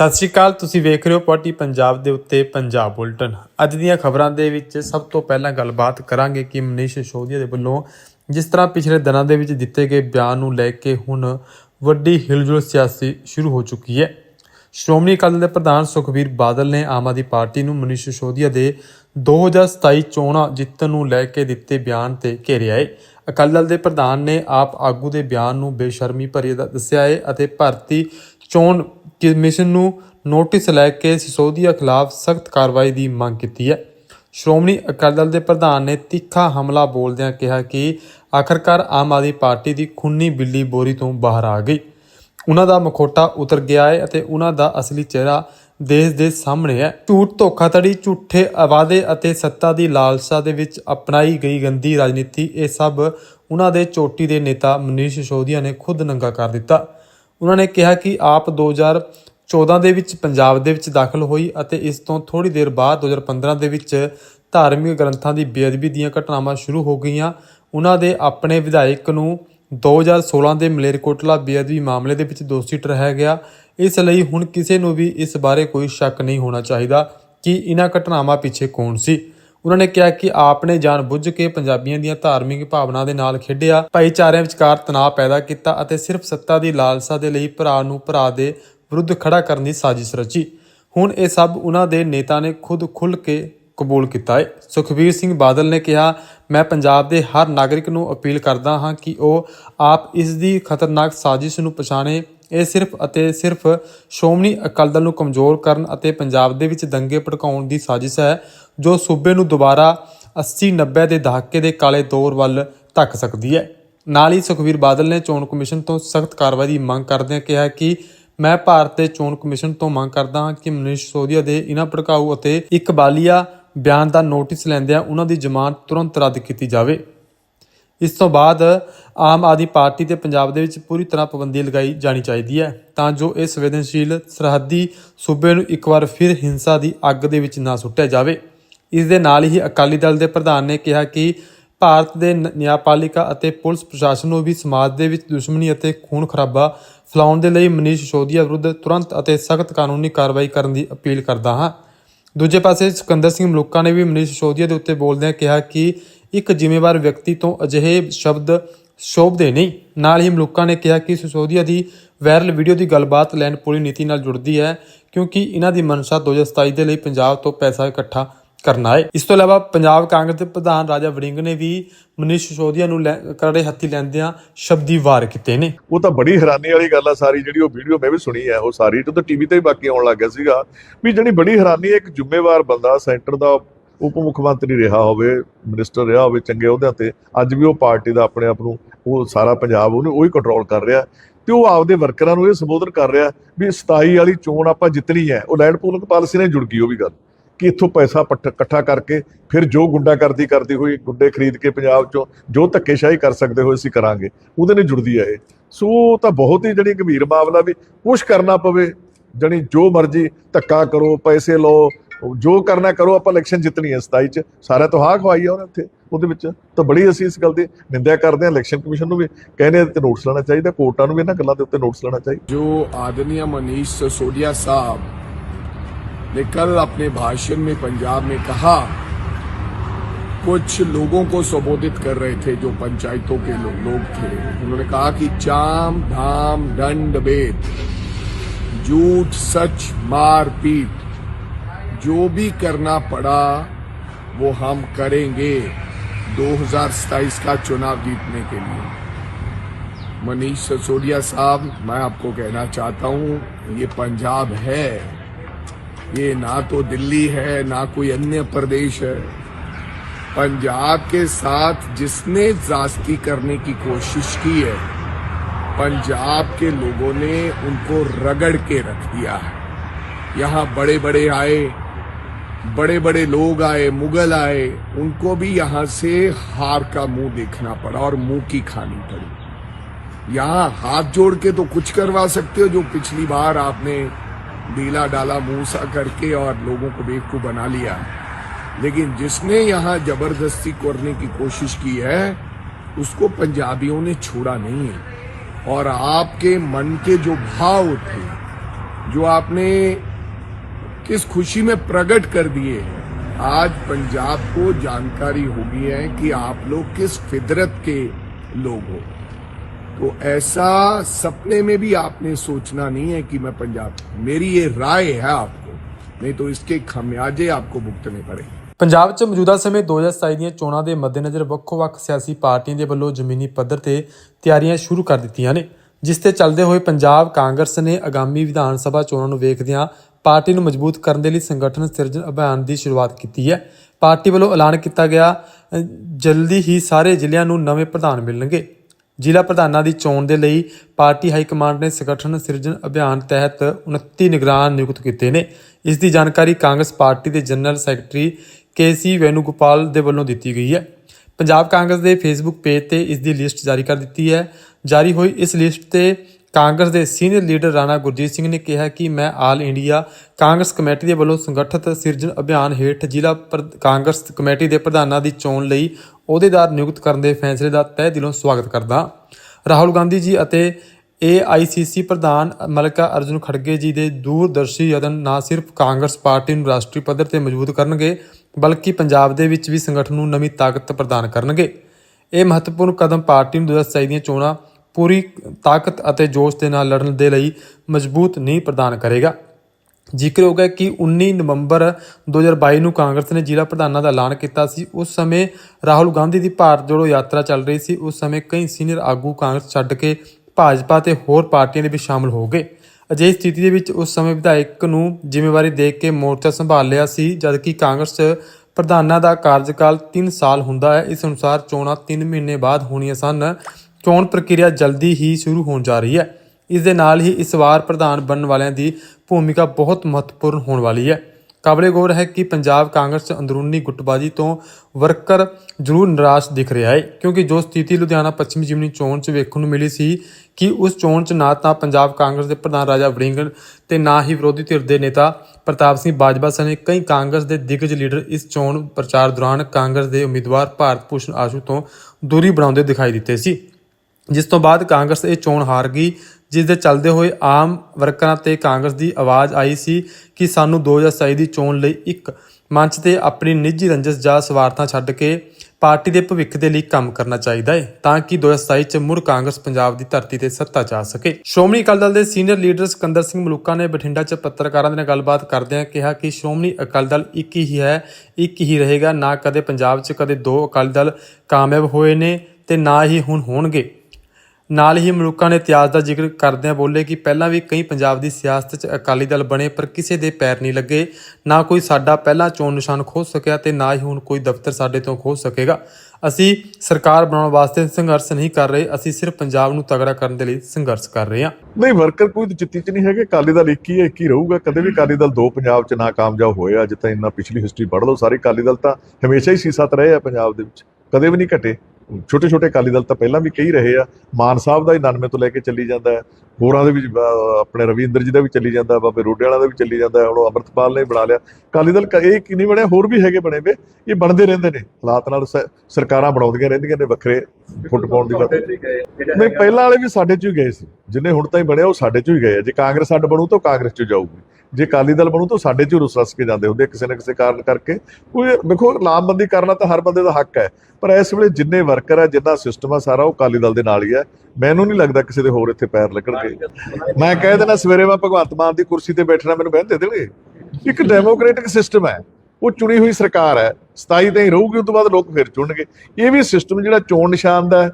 ਸਤਿ ਸ਼੍ਰੀ ਅਕਾਲ, ਤੁਸੀਂ ਵੇਖ ਰਹੇ ਹੋ ਪਾਰਟੀ ਪੰਜਾਬ ਦੇ ਉੱਤੇ ਪੰਜਾਬ ਬੁਲਟਨ। ਅੱਜ ਦੀਆਂ ਖਬਰਾਂ ਦੇ ਵਿੱਚ ਸਭ ਤੋਂ ਪਹਿਲਾਂ ਗੱਲਬਾਤ ਕਰਾਂਗੇ ਕਿ ਮਨੀਸ਼ ਸਿਸੋਦੀਆ ਦੇ ਵੱਲੋਂ ਜਿਸ ਤਰ੍ਹਾਂ ਪਿਛਲੇ ਦਿਨਾਂ ਦੇ ਵਿੱਚ ਦਿੱਤੇ ਗਏ ਬਿਆਨ ਨੂੰ ਲੈ ਕੇ ਹੁਣ ਵੱਡੀ ਹਿਲਜੁਲ ਸਿਆਸੀ ਸ਼ੁਰੂ ਹੋ ਚੁੱਕੀ ਹੈ। ਸ਼੍ਰੋਮਣੀ ਅਕਾਲੀ ਦਲ ਦੇ ਪ੍ਰਧਾਨ ਸੁਖਬੀਰ ਬਾਦਲ ਨੇ ਆਮ ਆਦਮੀ ਪਾਰਟੀ ਨੂੰ ਮਨੀਸ਼ ਸਿਸੋਦੀਆ ਦੇ 2027 ਚੋਣਾਂ ਜਿੱਤਣ ਨੂੰ ਲੈ ਕੇ ਦਿੱਤੇ ਬਿਆਨ ਤੇ ਘੇਰਿਆ ਹੈ। ਅਕਾਲੀ ਦਲ ਦੇ ਪ੍ਰਧਾਨ ਨੇ ਆਪ ਆਗੂ ਦੇ ਬਿਆਨ ਨੂੰ ਬੇਸ਼ਰਮੀ ਭਰੀ ਦਾ ਦੱਸਿਆ ਹੈ ਅਤੇ ਭਾਰਤੀ ਚੋਣ ਕਮਿਸ਼ਨ ਨੂੰ ਨੋਟਿਸ ਲੈ ਕੇ ਸਿਸੋਦੀਆ ਖਿਲਾਫ ਸਖਤ ਕਾਰਵਾਈ ਦੀ ਮੰਗ ਕੀਤੀ ਹੈ। ਸ਼੍ਰੋਮਣੀ ਅਕਾਲੀ ਦਲ ਦੇ ਪ੍ਰਧਾਨ ਨੇ ਤਿੱਖਾ ਹਮਲਾ ਬੋਲਦਿਆਂ ਕਿਹਾ ਕਿ ਆਖਰਕਾਰ ਆਮ ਆਦਮੀ ਪਾਰਟੀ ਦੀ ਖੁੰਨੀ ਬਿੱਲੀ ਬੋਰੀ ਤੋਂ ਬਾਹਰ ਆ ਗਈ। ਉਹਨਾਂ ਦਾ ਮਖੌਟਾ ਉਤਰ ਗਿਆ ਹੈ ਅਤੇ ਉਹਨਾਂ ਦਾ ਅਸਲੀ ਚਿਹਰਾ ਦੇਸ਼ ਦੇ ਸਾਹਮਣੇ ਹੈ। ਝੂਠ ਧੋਖਾਧੜੀ, ਝੂਠੇ ਵਾਅਦੇ ਅਤੇ ਸੱਤਾ ਦੀ ਲਾਲਸਾ ਦੇ ਵਿੱਚ ਅਪਣਾਈ ਗਈ ਗੰਦੀ ਰਾਜਨੀਤੀ, ਇਹ ਸਭ ਉਹਨਾਂ ਦੇ ਚੋਟੀ ਦੇ ਨੇਤਾ ਮਨੀਸ਼ ਸਿਸੋਦੀਆ ਨੇ ਖੁਦ ਨੰਗਾ ਕਰ ਦਿੱਤਾ। ਉਹਨਾਂ ਨੇ ਕਿਹਾ ਕਿ ਆਪ 2014 ਦੇ ਵਿੱਚ ਪੰਜਾਬ ਦੇ ਵਿੱਚ ਦਾਖਲ ਹੋਈ ਅਤੇ ਇਸ ਤੋਂ ਥੋੜੀ ਦੇਰ ਬਾਅਦ 2015 ਦੇ ਵਿੱਚ ਧਾਰਮਿਕ ਗ੍ਰੰਥਾਂ ਦੀ ਬੇਅਦਬੀ ਦੀਆਂ ਘਟਨਾਵਾਂ ਸ਼ੁਰੂ ਹੋ ਗਈਆਂ। ਉਹਨਾਂ ਦੇ ਆਪਣੇ ਵਿਧਾਇਕ ਨੂੰ 2016 ਦੇ ਮਲੇਰਕੋਟਲਾ ਬੇਅਦਬੀ ਮਾਮਲੇ ਦੇ ਵਿੱਚ ਦੋਸ਼ੀ ਠਹਿਰਾਇਆ ਗਿਆ। ਇਸ ਲਈ ਹੁਣ ਕਿਸੇ ਨੂੰ ਵੀ ਇਸ ਬਾਰੇ ਕੋਈ ਸ਼ੱਕ ਨਹੀਂ ਹੋਣਾ ਚਾਹੀਦਾ ਕਿ ਇਹਨਾਂ ਘਟਨਾਵਾਂ ਪਿੱਛੇ ਕੌਣ ਸੀ। ਉਹਨਾਂ ਨੇ ਕਿਹਾ ਕਿ ਆਪ ਨੇ ਜਾਣਬੁੱਝ ਕੇ ਪੰਜਾਬੀਆਂ ਦੀਆਂ ਧਾਰਮਿਕ ਭਾਵਨਾ ਦੇ ਨਾਲ ਖੇਡਿਆ, ਭਾਈਚਾਰਿਆਂ ਵਿਚਕਾਰ ਤਣਾਅ ਪੈਦਾ ਕੀਤਾ ਅਤੇ ਸਿਰਫ ਸੱਤਾ ਦੀ ਲਾਲਸਾ ਦੇ ਲਈ ਭਰਾ ਨੂੰ ਭਰਾ ਦੇ ਵਿਰੁੱਧ ਖੜਾ ਕਰਨ ਦੀ ਸਾਜ਼ਿਸ਼ ਰਚੀ। ਹੁਣ ਇਹ ਸਭ ਉਹਨਾਂ ਦੇ ਨੇਤਾ ਨੇ ਖੁਦ ਖੁੱਲ੍ਹ ਕੇ ਕਬੂਲ ਕੀਤਾ ਹੈ ਸੁਖਬੀਰ ਸਿੰਘ ਬਾਦਲ ਨੇ ਕਿਹਾ, ਮੈਂ ਪੰਜਾਬ ਦੇ ਹਰ ਨਾਗਰਿਕ ਨੂੰ ਅਪੀਲ ਕਰਦਾ ਹਾਂ ਕਿ ਉਹ ਆਪ ਇਸ ਦੀ ਖਤਰਨਾਕ ਸਾਜ਼ਿਸ਼ ਨੂੰ ਪਛਾਣੇ ਇਹ ਸਿਰਫ ਅਤੇ ਸਿਰਫ ਸ਼੍ਰੋਮਣੀ ਅਕਾਲੀ ਦਲ ਨੂੰ ਕਮਜ਼ੋਰ ਕਰਨ ਅਤੇ ਪੰਜਾਬ ਦੇ ਵਿੱਚ ਦੰਗੇ ਭੜਕਾਉਣ ਦੀ ਸਾਜ਼ਿਸ਼ ਹੈ, ਜੋ ਸੂਬੇ ਨੂੰ ਦੁਬਾਰਾ 80 90 ਦੇ ਦਹਾਕੇ ਦੇ ਕਾਲੇ ਦੌਰ ਵੱਲ ਧੱਕ ਸਕਦੀ ਹੈ। ਨਾਲ ਹੀ ਸੁਖਬੀਰ ਬਾਦਲ ਨੇ ਚੋਣ ਕਮਿਸ਼ਨ ਤੋਂ ਸਖਤ ਕਾਰਵਾਈ ਦੀ ਮੰਗ ਕਰਦਿਆਂ ਕਿਹਾ ਕਿ ਮੈਂ ਭਾਰਤ ਦੇ ਚੋਣ ਕਮਿਸ਼ਨ ਤੋਂ ਮੰਗ ਕਰਦਾ ਹਾਂ ਕਿ ਮਨੀਸ਼ ਸਿਸੋਦੀਆ ਦੇ ਇਹਨਾਂ ਭੜਕਾਊ ਅਤੇ ਇਕਬਾਲੀਆ ਬਿਆਨ ਦਾ ਨੋਟਿਸ ਲੈਂਦਿਆਂ ਉਹਨਾਂ ਦੀ ਜ਼ਮਾਨਤ ਤੁਰੰਤ ਰੱਦ ਕੀਤੀ ਜਾਵੇ। ਇਸ ਤੋਂ ਬਾਅਦ ਆਮ ਆਦਮੀ ਪਾਰਟੀ ਤੇ ਪੰਜਾਬ ਦੇ ਵਿੱਚ ਪੂਰੀ ਤਰ੍ਹਾਂ ਪਾਬੰਦੀ ਲਗਾਈ ਜਾਣੀ ਚਾਹੀਦੀ ਹੈ, ਤਾਂ ਜੋ ਇਹ ਸੰਵੇਦਨਸ਼ੀਲ ਸਰਹੱਦੀ ਸੂਬੇ ਨੂੰ ਇੱਕ ਵਾਰ ਫਿਰ ਹਿੰਸਾ ਦੀ ਅੱਗ ਦੇ ਵਿੱਚ ਨਾ ਸੁੱਟਿਆ ਜਾਵੇ। ਇਸ ਦੇ ਨਾਲ ਹੀ ਅਕਾਲੀ ਦਲ ਦੇ ਪ੍ਰਧਾਨ ਨੇ ਕਿਹਾ ਕਿ ਭਾਰਤ ਦੇ ਨ- ਨਿਆਂਪਾਲਿਕਾ ਅਤੇ ਪੁਲਿਸ ਪ੍ਰਸ਼ਾਸਨ ਨੂੰ ਵੀ ਸਮਾਜ ਦੇ ਵਿੱਚ ਦੁਸ਼ਮਣੀ ਅਤੇ ਖੂਨ ਖਰਾਬਾ ਫੈਲਾਉਣ ਦੇ ਲਈ ਮਨੀਸ਼ ਸਿਸੋਦੀਆ ਵਿਰੁੱਧ ਤੁਰੰਤ ਅਤੇ ਸਖਤ ਕਾਨੂੰਨੀ ਕਾਰਵਾਈ ਕਰਨ ਦੀ ਅਪੀਲ ਕਰਦਾ ਹਾਂ। ਦੂਜੇ ਪਾਸੇ ਸਿਕੰਦਰ ਸਿੰਘ ਮਲੂਕਾ ਨੇ ਵੀ ਮਨੀਸ਼ ਸੋਧੀਆ ਦੇ ਉੱਤੇ ਬੋਲਦਿਆਂ ਕਿਹਾ ਕਿ ਇੱਕ ਜ਼ਿੰਮੇਵਾਰ ਵਿਅਕਤੀ ਤੋਂ ਅਜਿਹੇ ਸ਼ਬਦ ਸ਼ੋਭਦੇ ਨਹੀਂ। ਨਾਲ ਹੀ ਮਲੂਕਾ ਨੇ ਕਿਹਾ ਕਿ ਸਿਸੋਦੀਆ ਦੀ ਵਾਇਰਲ ਵੀਡੀਓ ਦੀ ਗੱਲਬਾਤ ਲੈਣ ਪੂਰੀ ਨੀਤੀ ਨਾਲ ਜੁੜਦੀ ਹੈ, ਕਿਉਂਕਿ ਇਹਨਾਂ ਦੀ ਮਨਸ਼ਾ 2027 ਦੇ ਲਈ ਪੰਜਾਬ ਤੋਂ ਪੈਸਾ ਇਕੱਠਾ ਕਰਨਾ ਹੈ ਇਸ ਤੋਂ ਇਲਾਵਾ ਪੰਜਾਬ ਕਾਂਗਰਸ ਦੇ ਪ੍ਰਧਾਨ ਰਾਜਾ ਵੜਿੰਗ ਨੇ ਵੀ ਮਨੀਸ਼ ਸਿਸੋਦੀਆ ਨੂੰ ਲੈ- ਕਰੜੇ ਹੱਥੀ ਲੈਂਦਿਆਂ ਸ਼ਬਦੀ ਵਾਰ ਕੀਤੇ ਨੇ। ਉਹ ਤਾਂ ਬੜੀ ਹੈਰਾਨੀ ਵਾਲੀ ਗੱਲ ਆ ਸਾਰੀ, ਜਿਹੜੀ ਉਹ ਵੀਡੀਓ ਮੈਂ ਵੀ ਸੁਣੀ ਹੈ ਉਹ ਸਾਰੀ। ਤੇ ਟੀਵੀ ਤੇ ਵੀ ਬਾਕੀ ਆਉਣ ਲੱਗ ਗਿਆ ਸੀਗਾ। ਵੀ ਜਿਹੜੀ ਬੜੀ ਹੈਰਾਨੀ ਇੱਕ ਜ਼ਿੰਮੇਵਾਰ ਬੰਦਾ ਸੈਂਟਰ ਦਾ ਉਪ ਮੁੱਖ ਮੰਤਰੀ ਰਿਹਾ ਹੋਵੇ ਮਿਨਿਸਟਰ ਰਿਹਾ ਹੋਵੇ ਚੰਗੇ ਅਹੁਦਿਆਂ ਤੇ, ਅੱਜ ਵੀ ਉਹ ਪਾਰਟੀ ਦਾ ਆਪਣੇ ਆਪ ਨੂੰ, ਉਹ ਸਾਰਾ ਪੰਜਾਬ ਉਹਨੂੰ ਉਹੀ ਕੰਟਰੋਲ ਕਰ ਰਿਹਾ। ਤੇ ਉਹ ਆਪਦੇ ਵਰਕਰਾਂ ਨੂੰ ਇਹ ਸੰਬੋਧਨ ਕਰ ਰਿਹਾ ਵੀ 27 ਵਾਲੀ ਚੋਣ ਆਪਾਂ ਜਿੱਤਣੀ ਹੈ। ਉਹ ਲੈਂਡ ਪੂਲਿੰਗ ਪਾਲਿਸੀ ਨਾਲ ਜੁੜ ਗਈ ਉਹ ਵੀ ਗੱਲ। ਕਿ ਇੱਥੋਂ ਪੈਸਾ ਪੱਠ- ਇਕੱਠਾ ਕਰਕੇ ਫਿਰ ਜੋ ਗੁੰਡਾਗਰਦੀ ਕਰਦੀ ਹੋਈ, ਗੁੰਡੇ ਖਰੀਦ ਕੇ ਪੰਜਾਬ ਚੋਂ ਜੋ ਧੱਕੇਸ਼ਾਹੀ ਕਰ ਸਕਦੇ ਹੋਏ ਅਸੀਂ ਕਰਾਂਗੇ, ਉਹਦੇ ਨਾਲ ਜੁੜਦੀ ਹੈ ਇਹ। ਸੋ ਤਾਂ ਬਹੁਤ ਹੀ ਜਿਹੜੀ ਗੰਭੀਰ ਮਾਮਲਾ ਵੀ ਕੁਛ ਕਰਨਾ ਪਵੇ, ਜਣੀ ਜੋ ਮਰਜ਼ੀ ਧੱਕਾ ਕਰੋ, ਪੈਸੇ ਲਓ ਜੋ ਕਰਨਾ ਕਰੋ ਆਪਾਂ ਇਲੈਕਸ਼ਨ ਜਿੱਤਣੀ ਹੈ 27 ਚ ਸਾਰਿਆਂ ਤੋਂ ਹਾਂ ਖਵਾਈ ਆ ਉਹਨੇ ਉੱਥੇ ਉਹਦੇ ਵਿੱਚ ਤਾਂ ਬੜੀ ਅਸੀਂ ਇਸ ਗੱਲ ਦੀ ਨਿੰਦਿਆ ਕਰਦੇ ਹਾਂ ਇਲੈਕਸ਼ਨ ਕਮਿਸ਼ਨ ਨੂੰ ਵੀ ਕਹਿੰਦੇ ਇਹਦੇ ਤੇ ਨੋਟਿਸ ਲੈਣਾ ਚਾਹੀਦਾ ਕੋਰਟਾਂ ਨੂੰ ਵੀ ਇਹਨਾਂ ਗੱਲਾਂ ਦੇ ਉੱਤੇ ਨੋਟਿਸ ਲੈਣਾ ਚਾਹੀਦਾ जो आदरणीय मनीष सिसोदिया साहब ने कल अपने भाषण में पंजाब में कहा कुछ लोगों को संबोधित कर रहे थे जो पंचायतों के लो, लोग थे उन्होंने कहा कि चाम धाम दंड भेद झूठ सच मार पीट जो भी करना पड़ा, वो हम करेंगे 2027 का चुनाव जीतने के लिए। मनीष सिसोदिया साहब, मैं आपको कहना चाहता हूँ, ये पंजाब है। ये ना तो दिल्ली है, ना कोई अन्य प्रदेश है। पंजाब के साथ जिसने जास्ती करने की कोशिश की है, पंजाब के लोगों ने उनको रगड़ के रख दिया है। यहाँ बड़े बड़े आए बड़े बड़े लोग आए, मुगल आए, उनको भी यहाँ से हार का मुँह देखना पड़ा और मुँह की खानी पड़ी। यहाँ हाथ जोड़ के तो कुछ करवा सकते हो जो पिछली बार आपने ढीला डाला मुँह सा करके और लोगों को बेवकूफ़ बना लिया। लेकिन जिसने यहाँ ज़बरदस्ती करने की कोशिश की है, उसको पंजाबियों ने छोड़ा नहीं है। और आपके मन के जो भाव थे, जो आपने किस खुशी में प्रकट कर दिए आज पंजाब को जानकारी हो गई है कि आप लोग किस फितरत के लोग हो तो ऐसा सपने में भी आपने सोचना नहीं है कि मैं पंजाब मेरी ये राय है आपको नहीं तो इसके खमियाजे आपको भुगतने पड़ेंगे ਪੰਜਾਬ 'ਚ ਮੌਜੂਦਾ ਸਮੇਂ 2027 ਦੀਆਂ ਚੋਣਾਂ ਦੇ ਮੱਦੇਨਜ਼ਰ ਵੱਖੋ-ਵੱਖ ਸਿਆਸੀ ਪਾਰਟੀਆਂ ਦੇ ਵੱਲੋਂ ਜ਼ਮੀਨੀ ਪੱਧਰ ਤੇ ਤਿਆਰੀਆਂ ਸ਼ੁਰੂ ਕਰ ਦਿੱਤੀਆਂ ਨੇ ਜਿਸ ਤੇ ਚੱਲਦੇ ਹੋਏ ਪੰਜਾਬ ਕਾਂਗਰਸ ਨੇ ਆਗਾਮੀ ਵਿਧਾਨ ਸਭਾ ਚੋਣਾਂ ਨੂੰ ਵੇਖਦਿਆਂ ਪਾਰਟੀ ਨੂੰ ਮਜ਼ਬੂਤ ਕਰਨ ਦੇ ਲਈ ਸੰਗਠਨ ਸਿਰਜਣ ਅਭਿਆਨ ਦੀ ਸ਼ੁਰੂਆਤ ਕੀਤੀ ਹੈ। ਪਾਰਟੀ ਵੱਲੋਂ ਐਲਾਨ ਕੀਤਾ ਗਿਆ ਜਲਦੀ ਹੀ ਸਾਰੇ ਜ਼ਿਲ੍ਹਿਆਂ ਨੂੰ ਨਵੇਂ ਪ੍ਰਧਾਨ ਮਿਲਣਗੇ। ਜ਼ਿਲ੍ਹਾ ਪ੍ਰਧਾਨਾਂ ਦੀ ਚੋਣ ਦੇ ਲਈ ਪਾਰਟੀ ਹਾਈ ਕਮਾਂਡ ਨੇ ਸੰਗਠਨ ਸਿਰਜਣ ਅਭਿਆਨ ਤਹਿਤ 29 ਨਿਗਰਾਨ ਨਿਯੁਕਤ ਕੀਤੇ ਨੇ। ਇਸ ਦੀ ਜਾਣਕਾਰੀ ਕਾਂਗਰਸ ਪਾਰਟੀ ਦੇ ਜਨਰਲ ਸੈਕਟਰੀ ਕੇਸੀ ਵੈਨੂਗੋਪਾਲ ਦੇ ਵੱਲੋਂ ਦਿੱਤੀ ਗਈ ਹੈ। ਪੰਜਾਬ ਕਾਂਗਰਸ ਦੇ ਫੇਸਬੁੱਕ ਪੇਜ ਤੇ ਇਸ ਦੀ ਲਿਸਟ ਜਾਰੀ ਕਰ ਦਿੱਤੀ ਹੈ। ਜਾਰੀ ਹੋਈ ਇਸ ਲਿਸਟ ਤੇ ਕਾਂਗਰਸ ਦੇ ਸੀਨੀਅਰ ਲੀਡਰ ਰਾਣਾ ਗੁਰਜੀਤ ਸਿੰਘ ਨੇ ਕਿਹਾ ਕਿ ਮੈਂ ਆਲ ਇੰਡੀਆ ਕਾਂਗਰਸ ਕਮੇਟੀ ਦੇ ਵੱਲੋਂ ਸੰਗਠਿਤ ਸਿਰਜਣ ਅਭਿਆਨ ਹੇਠ ਜ਼ਿਲ੍ਹਾ ਪ੍ਰ- ਕਾਂਗਰਸ ਕਮੇਟੀ ਦੇ ਪ੍ਰਧਾਨਾਂ ਦੀ ਚੋਣ ਲਈ ਅਹੁਦੇਦਾਰ ਨਿਯੁਕਤ ਕਰਨ ਦੇ ਫੈਸਲੇ ਦਾ ਤਹਿ ਦਿਲੋਂ ਸਵਾਗਤ ਕਰਦਾ ਹਾਂ। ਰਾਹੁਲ ਗਾਂਧੀ ਜੀ ਅਤੇ AICC ਪ੍ਰਧਾਨ ਮਲਕਾ ਅਰਜੁਨ ਖੜਗੇ ਜੀ ਦੇ ਦੂਰਦਰਸ਼ੀ ਯਤਨ ਨਾ ਸਿਰਫ ਕਾਂਗਰਸ ਪਾਰਟੀ ਨੂੰ ਰਾਸ਼ਟਰੀ ਪੱਧਰ ਤੇ ਮਜ਼ਬੂਤ ਕਰਨਗੇ, ਬਲਕਿ ਪੰਜਾਬ ਦੇ ਵਿੱਚ ਵੀ ਸੰਗਠਨ ਨੂੰ ਨਵੀਂ ਤਾਕਤ ਪ੍ਰਦਾਨ ਕਰਨਗੇ ਇਹ ਮਹੱਤਵਪੂਰਨ ਕਦਮ ਪਾਰਟੀ ਨੂੰ 2027 ਦੀਆਂ ਚੋਣਾਂ ਪੂਰੀ ਤਾਕਤ ਅਤੇ ਜੋਸ਼ ਦੇ ਨਾਲ ਲੜਨ ਦੇ ਲਈ ਮਜ਼ਬੂਤ ਨੀਂਹ ਪ੍ਰਦਾਨ ਕਰੇਗਾ। ਜ਼ਿਕਰ ਹੋ ਗਿਆ ਕਿ 19 ਨਵੰਬਰ 2022 ਨੂੰ ਕਾਂਗਰਸ ਨੇ ਜ਼ਿਲ੍ਹਾ ਪ੍ਰਧਾਨਾਂ ਦਾ ਐਲਾਨ ਕੀਤਾ ਸੀ। ਉਸ ਸਮੇਂ ਰਾਹੁਲ ਗਾਂਧੀ ਦੀ ਭਾਰਤ ਜੋੜੋ ਯਾਤਰਾ ਚੱਲ ਰਹੀ ਸੀ। ਉਸ ਸਮੇਂ ਕਈ ਸੀਨੀਅਰ ਆਗੂ ਕਾਂਗਰਸ ਛੱਡ ਕੇ ਭਾਜਪਾ ਤੇ ਹੋਰ ਪਾਰਟੀਆਂ ਦੇ ਵਿੱਚ ਸ਼ਾਮਲ ਹੋ ਗਏ। ਅਜਿਹੀ ਸਥਿਤੀ ਦੇ ਵਿੱਚ ਉਸ ਸਮੇਂ ਵਿਧਾਇਕ ਨੂੰ ਜ਼ਿੰਮੇਵਾਰੀ ਦੇ ਕੇ ਮੋਰਚਾ ਸੰਭਾਲ ਲਿਆ ਸੀ, ਜਦਕਿ ਕਾਂਗਰਸ ਪ੍ਰਧਾਨਾਂ ਦਾ ਕਾਰਜਕਾਲ 3 ਸਾਲ ਹੁੰਦਾ ਹੈ। ਇਸ ਅਨੁਸਾਰ ਚੋਣਾਂ 3 ਮਹੀਨੇ ਬਾਅਦ ਹੋਣੀਆਂ ਸਨ। ਚੋਣ ਪ੍ਰਕਿਰਿਆ ਜਲਦੀ ਹੀ ਸ਼ੁਰੂ ਹੋਣ ਜਾ ਰਹੀ ਹੈ। ਇਸ ਦੇ ਨਾਲ ਹੀ ਇਸ ਵਾਰ ਪ੍ਰਧਾਨ ਬਣਨ ਵਾਲਿਆਂ ਦੀ ਭੂਮਿਕਾ ਬਹੁਤ ਮਹੱਤਵਪੂਰਨ ਹੋਣ ਵਾਲੀ ਹੈ। ਕਾਬਲੇ ਗੌਰ ਹੈ ਕਿ ਪੰਜਾਬ ਕਾਂਗਰਸ 'ਚ ਅੰਦਰੂਨੀ ਗੁੱਟਬਾਜ਼ੀ ਤੋਂ ਵਰਕਰ ਜ਼ਰੂਰ ਨਿਰਾਸ਼ ਦਿਖ ਰਿਹਾ ਹੈ, ਕਿਉਂਕਿ ਜੋ ਸਥਿਤੀ ਲੁਧਿਆਣਾ ਪੱਛਮੀ ਜ਼ਿਮਨੀ ਚੋਣ 'ਚ ਵੇਖਣ ਨੂੰ ਮਿਲੀ ਸੀ ਕਿ ਉਸ ਚੋਣ 'ਚ ਨਾ ਤਾਂ ਪੰਜਾਬ ਕਾਂਗਰਸ ਦੇ ਪ੍ਰਧਾਨ ਰਾਜਾ ਵੜਿੰਗ ਤੇ ਨਾ ਹੀ ਵਿਰੋਧੀ ਧਿਰ ਦੇ ਨੇਤਾ ਪ੍ਰਤਾਪ ਸਿੰਘ ਬਾਜਵਾ ਸਣੇ ਕਈ ਕਾਂਗਰਸ ਦੇ ਦਿੱਗਜ ਲੀਡਰ ਇਸ ਚੋਣ ਪ੍ਰਚਾਰ ਦੌਰਾਨ ਕਾਂਗਰਸ ਦੇ ਉਮੀਦਵਾਰ ਭਾਰਤ ਭੂਸ਼ਣ ਆਸ਼ੂ ਤੋਂ ਦੂਰੀ ਬਣਾਉਂਦੇ ਦਿਖਾਈ ਦਿੱਤੇ ਸੀ। ਜਿਸ ਤੋਂ ਬਾਅਦ ਕਾਂਗਰਸ ਇਹ ਚੋਣ ਹਾਰ ਗਈ, ਜਿਸ ਦੇ ਚੱਲਦੇ ਹੋਏ ਆਮ ਵਰਕਰਾਂ ਤੇ ਕਾਂਗਰਸ ਦੀ ਆਵਾਜ਼ ਆਈ ਸੀ ਕਿ ਸਾਨੂੰ 2027 ਦੀ ਚੋਣ ਲਈ ਇੱਕ ਮੰਚ ਤੇ ਆਪਣੀ ਨਿੱਜੀ ਰੰਜਸ ਜਾਂ ਸਵਾਰਥਾਂ ਛੱਡ ਕੇ ਪਾਰਟੀ ਦੇ ਭਵਿੱਖ ਦੇ ਲਈ ਕੰਮ ਕਰਨਾ ਚਾਹੀਦਾ ਹੈ, ਤਾਂ ਕਿ 2027 ਚ ਮੁੜ ਕਾਂਗਰਸ ਪੰਜਾਬ ਦੀ ਧਰਤੀ ਤੇ ਸੱਤਾ ਜਾ ਸਕੇ। ਸ਼੍ਰੋਮਣੀ ਅਕਾਲੀ ਦਲ ਦੇ ਸੀਨੀਅਰ ਲੀਡਰ ਸਿਕੰਦਰ ਸਿੰਘ ਮਲੂਕਾ ਨੇ ਬਠਿੰਡਾ 'ਚ ਪੱਤਰਕਾਰਾਂ ਦੇ ਨਾਲ ਗੱਲਬਾਤ ਕਰਦਿਆਂ ਕਿਹਾ ਕਿ ਸ਼੍ਰੋਮਣੀ ਅਕਾਲੀ ਦਲ ਇੱਕ ਹੀ ਹੈ, ਇੱਕ ਹੀ ਰਹੇਗਾ, ਨਾ ਕਦੇ ਪੰਜਾਬ 'ਚ, ਕਦੇ ਦੋ ਅਕਾਲੀ ਦਲ ਕਾਮਯਾਬ ਹੋਏ ਨੇ ਤੇ ਨਾ ਹੀ ਹੁਣ ਹੋਣਗੇ। ਨਾਲ ਹੀ ਮਲੂਕਾ ਨੇ ਇਤਿਹਾਸ ਦਾ ਜ਼ਿਕਰ ਕਰਦਿਆਂ ਬੋਲੇ ਕਿ ਪਹਿਲਾਂ ਵੀ ਕਈ ਪੰਜਾਬ ਦੀ ਸਿਆਸਤ 'ਚ ਅਕਾਲੀ ਦਲ ਬਣੇ, ਪਰ ਕਿਸੇ ਦੇ ਪੈਰ ਨਹੀਂ ਲੱਗੇ। ਨਾ ਕੋਈ ਸਾਡਾ ਪਹਿਲਾ ਚੋਣ ਨਿਸ਼ਾਨ ਖੋ ਸਕਿਆ ਤੇ ਨਾ ਹੀ ਹੁਣ ਕੋਈ ਦਫ਼ਤਰ ਸਾਡੇ ਤੋਂ ਖੋ ਸਕੇਗਾ। ਅਸੀਂ ਸਰਕਾਰ ਬਣਾਉਣ ਵਾਸਤੇ ਸੰਘਰਸ਼ ਨਹੀਂ ਕਰ ਰਹੇ, ਅਸੀਂ ਸਿਰਫ ਪੰਜਾਬ ਨੂੰ ਤਗੜਾ ਕਰਨ ਦੇ ਲਈ ਸੰਘਰਸ਼ ਕਰ ਰਹੇ ਹਾਂ। ਨਹੀਂ, ਵਰਕਰ ਕੋਈ ਚਿੱਤੀ ਚ ਨਹੀਂ ਹੈਗੇ। ਅਕਾਲੀ ਦਲ ਇੱਕ ਹੀ ਹੈ, ਇੱਕ ਹੀ ਰਹੂਗਾ। ਕਦੇ ਵੀ ਅਕਾਲੀ ਦਲ ਦੋ ਪੰਜਾਬ ਚ ਨਾ ਕਾਮਯਾਬ ਹੋਇਆ ਅੱਜ ਇੰਨਾ ਪਿਛਲੀ ਹਿਸਟਰੀ ਪੜ੍ਹ ਲਓ, ਸਾਰੇ ਅਕਾਲੀ ਦਲ ਤਾਂ ਹਮੇਸ਼ਾ ਹੀ ਸੀਸਤ ਰਹੇ ਆ ਪੰਜਾਬ ਦੇ ਵਿੱਚ। ਕਦੇ ਵੀ ਨਹੀਂ ਘਟੇ। ਛੋਟੇ ਛੋਟੇ ਅਕਾਲੀ ਦਲ ਤਾਂ ਪਹਿਲਾਂ ਵੀ ਕਹੀ ਰਹੇ ਆ। ਮਾਨ ਸਾਹਿਬ ਦਾ ਹੀ 99 ਤੋਂ ਲੈ ਕੇ ਚੱਲੀ ਜਾਂਦਾ ਹੈ। ਹੋਰਾਂ ਦੇ ਵਿੱਚ ਆਪਣੇ ਰਵਿੰਦਰ ਜੀ ਦਾ ਵੀ ਚੱਲੀ ਜਾਂਦਾ ਬਾਬੇ ਰੋਡੇ ਵਾਲਾ ਦਾ ਵੀ ਚੱਲੀ ਜਾਂਦਾ ਹੈ, ਹੁਣ ਅਮਰਤਪਾਲ ਨੇ ਬਣਾ ਲਿਆ। ਅਕਾਲੀ ਦਲ ਕ- ਇਹ ਕਿ ਨਹੀਂ ਬਣਿਆ ਹੋਰ ਵੀ ਹੈਗੇ ਬਣੇ ਵੇ। ਇਹ ਬਣਦੇ ਰਹਿੰਦੇ ਨੇ। ਹਾਲਾਤ ਨਾਲ ਸਰਕਾਰਾਂ ਬਣਾਉਂਦੀਆਂ ਰਹਿੰਦੀਆਂ ਨੇ ਵੱਖਰੇ ਫੁੱਟ ਪਾਉਣ ਦੀ ਗੱਲ ਨਹੀਂ ਪਹਿਲਾਂ ਵਾਲੇ ਵੀ ਸਾਡੇ ਚੋਂ ਹੀ ਗਏ ਸੀ। ਜਿੰਨੇ ਹੁਣ ਤਾਈਂ ਬਣਿਆ ਉਹ ਸਾਡੇ ਚੋਂ ਹੀ ਗਏ ਆ। ਜੇ ਕਾਂਗਰਸ ਅੱਡ ਬਣੂ ਤਾਂ ਉਹ ਕਾਂਗਰਸ ਚੋਂ ਜਾਊਗੀ। ਜੇ ਅਕਾਲੀ ਦਲ ਬਣੂ ਤਾਂ ਸਾਡੇ ਚੋਂ ਰੁੱਸ ਰਸ ਕੇ ਜਾਂਦੇ ਹੁੰਦੇ ਆ ਕਿਸੇ ਨਾ ਕਿਸੇ ਕਾਰਨ ਕਰਕੇ। ਕੋਈ ਦੇਖੋ ਲਾਮਬੰਦੀ ਕਰਨਾ ਤਾਂ ਹਰ ਬੰਦੇ ਦਾ ਹੱਕ ਹੈ ਪਰ ਇਸ ਵੇਲੇ ਜਿੰਨੇ ਵਰਕਰ ਹੈ ਜਿੰਨਾ ਸਿਸਟਮ ਆ ਸਾਰਾ ਉਹ ਅਕਾਲੀ ਦਲ ਦੇ ਨਾਲ ਹੀ ਹੈ। ਮੈਨੂੰ ਨਹੀਂ ਲੱਗਦਾ ਕਿਸੇ ਦੇ ਹੋਰ ਇੱਥੇ ਪੈਰ ਲੱਗਣਗੇ। ਮੈਂ ਕਹਿ ਦੇਣਾ ਸਵੇਰੇ ਮੈਂ ਭਗਵੰਤ ਮਾਨ ਦੀ ਕੁਰਸੀ ਤੇ ਬੈਠਣਾ ਮੈਨੂੰ ਬਹਿਣ ਦੇ ਦੇਣਗੇ? ਇੱਕ ਡੈਮੋਕ੍ਰੈਟਿਕ ਸਿਸਟਮ ਹੈ ਉਹ ਚੁਣੀ ਹੋਈ ਸਰਕਾਰ ਹੈ 27 ਤਾਈਂ ਰਹੂਗੀ ਉਸ ਤੋਂ ਬਾਅਦ ਲੋਕ ਫਿਰ ਚੁਣਨਗੇ। ਇਹ ਵੀ ਸਿਸਟਮ ਜਿਹੜਾ ਚੋਣ ਨਿਸ਼ਾਨ ਦਾ ਹੈ